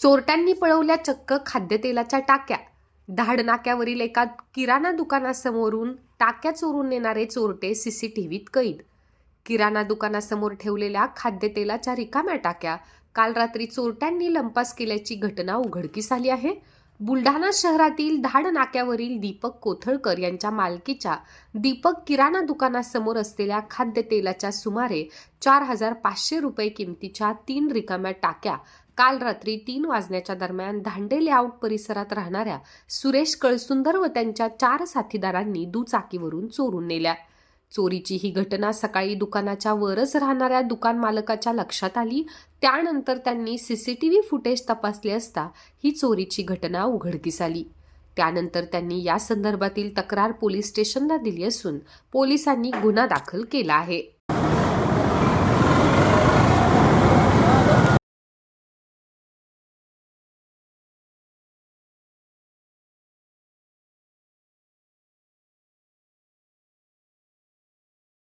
चोरट्यांनी पळवल्या चक्क खाद्यतेलाच्या टाक्या. धाडनाक्यावरील एका किराणा दुकानासमोरून टाक्या चोरून नेणारे चोरटे सीसीटीव्हीत कैद. किराणा दुकानासमोर ठेवलेल्या खाद्यतेलाच्या रिकाम्या टाक्या काल रात्री चोरट्यांनी लंपास केल्याची घटना उघडकीस आली आहे. बुलढाणा शहरातील धाड नाक्यावरील दीपक कोथळकर यांच्या मालकीच्या दीपक किराणा दुकानासमोर असलेल्या खाद्यतेलाच्या सुमारे चार हजार पाचशे रुपये किमतीच्या तीन रिकाम्या टाक्या काल रात्री तीन वाजण्याच्या दरम्यान धांडे लेआउट परिसरात राहणाऱ्या सुरेश कळसुंदर व त्यांच्या चार साथीदारांनी दुचाकीवरून चोरून नेल्या. चोरीची ही घटना सकाळी दुकानाच्या वरच राहणाऱ्या दुकान मालकाच्या लक्षात आली. त्यानंतर त्यांनी C C T V footage तपासले असता ही चोरीची घटना उघडकीस आली. त्यानंतर त्यांनी या संदर्भातील तक्रार पोलीस स्टेशनला दिली असून पोलिसांनी गुन्हा दाखल केला आहे.